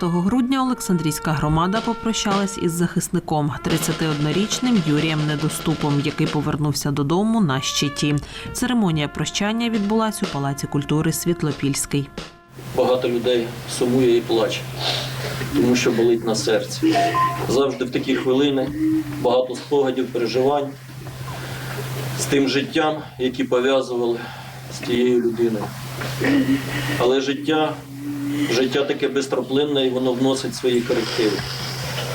грудня Олександрійська громада попрощалась із захисником 31-річним Юрієм Недоступом, який повернувся додому на щиті. Церемонія прощання відбулась у Палаці культури Світлопільський. Багато людей сумує і плаче, тому що болить на серці. Завжди в такі хвилини багато спогадів, переживань з тим життям, які пов'язували з тією людиною. Але життя, життя таке безтроплинне і воно вносить свої корективи.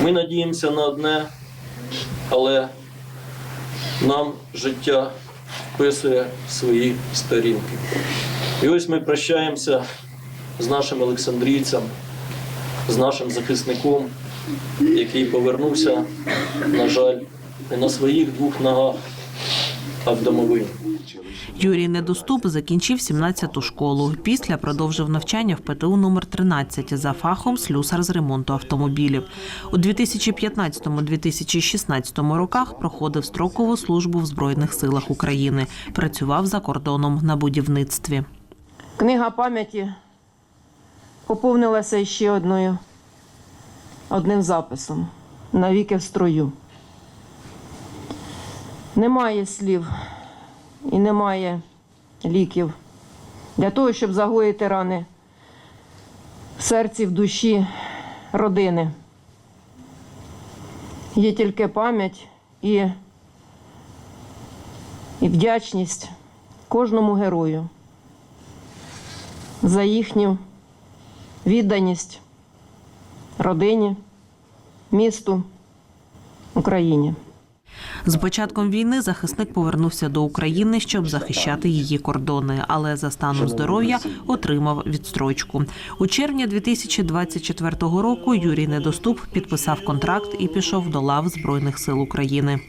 Ми надіємося на одне, але нам життя вписує свої сторінки. І ось ми прощаємося з нашим Олександрійцем, з нашим захисником, який повернувся, на жаль, не на своїх двох ногах, а в домовині. Юрій Недоступ закінчив 17-ту школу. Після продовжив навчання в ПТУ номер 13 за фахом слюсар з ремонту автомобілів. У 2015-2016 роках проходив строкову службу в Збройних силах України. Працював за кордоном на будівництві. Книга пам'яті поповнилася ще одною, одним записом навіки в строю. Немає слів і немає ліків для того, щоб загоїти рани в серці, в душі родини. Є тільки пам'ять і, і вдячність кожному герою за їхню відданість родині, місту, Україні. З початком війни захисник повернувся до України, щоб захищати її кордони, але за станом здоров'я отримав відстрочку. У червні 2024 року Юрій Недоступ підписав контракт і пішов до лав Збройних сил України.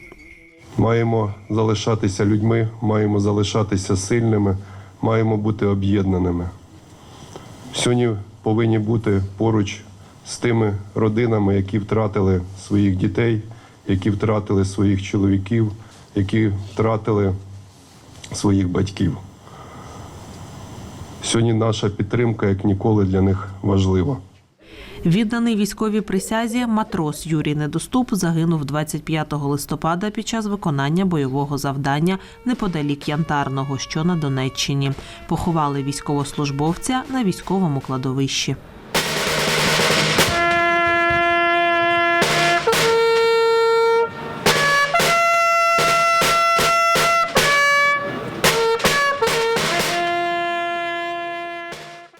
Маємо залишатися людьми, маємо залишатися сильними, маємо бути об'єднаними. Сьогодні повинні бути поруч з тими родинами, які втратили своїх дітей, які втратили своїх чоловіків, які втратили своїх батьків. Сьогодні наша підтримка як ніколи для них важлива. Відданий військовій присязі матрос Юрій Недоступ загинув 25 листопада під час виконання бойового завдання неподалік Янтарного, що на Донеччині. Поховали військовослужбовця на військовому кладовищі.